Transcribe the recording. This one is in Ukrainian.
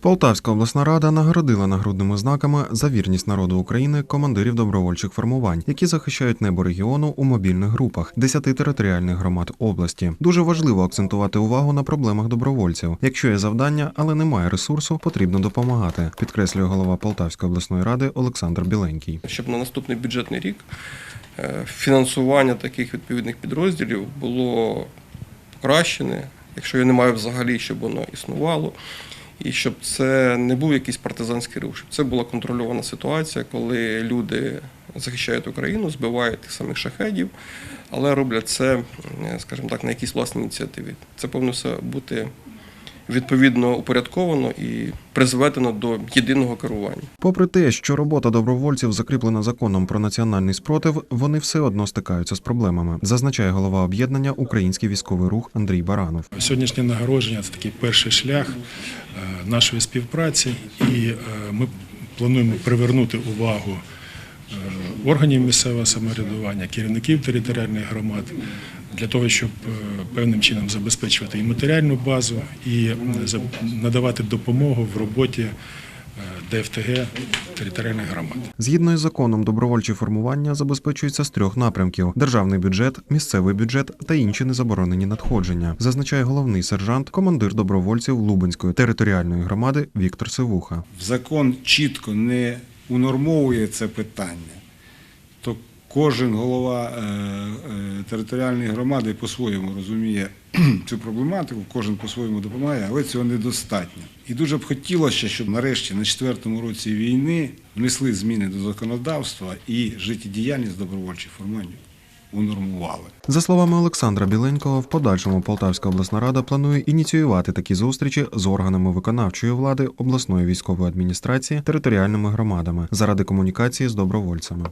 Полтавська обласна рада нагородила нагрудними знаками за вірність народу України командирів добровольчих формувань, які захищають небо регіону у мобільних групах 10 територіальних громад області. Дуже важливо акцентувати увагу на проблемах добровольців. Якщо є завдання, але немає ресурсу, потрібно допомагати. Підкреслює голова Полтавської обласної ради Олександр Біленький. щоб на наступний бюджетний рік е, фінансування таких відповідних підрозділів було покращене, якщо його немає взагалі, щоб воно існувало. І щоб це не був якийсь партизанський рух, щоб це була контрольована ситуація, коли люди захищають Україну, збивають тих самих шахедів, але роблять це, скажімо так, на якійсь власній ініціативі. Це повинно все бути відповідно упорядковано і призведено до єдиного керування. Попри те, що робота добровольців закріплена законом про національний спротив, вони все одно стикаються з проблемами, зазначає голова об'єднання Український військовий рух Андрій Баранов. Сьогоднішнє нагородження це такий перший шлях е, нашої співпраці, і е, ми плануємо привернути увагу е, органів місцевого самоврядування, керівників територіальних громад для того, щоб е, певним чином забезпечувати і матеріальну базу, і е, за- надавати допомогу в роботі е, ДФТГ територіальних громад. Згідно із законом, добровольчі формування забезпечуються з трьох напрямків: державний бюджет, місцевий бюджет та інші незаборонені надходження, зазначає головний сержант, командир добровольців Лубенської територіальної громади Віктор Сивуха. закон чітко не унормовує це питання, то кожен голова е, е, територіальної громади по-своєму розуміє цю проблематику, кожен по-своєму допомагає, але цього недостатньо. І дуже б хотілося, щоб нарешті на четвертому році війни внесли зміни до законодавства і життєдіяльність добровольчих формувань унормували. За словами Олександра Біленького, в подальшому Полтавська обласна рада планує ініціювати такі зустрічі з органами виконавчої влади, обласної військової адміністрації, територіальними громадами заради комунікації з добровольцями.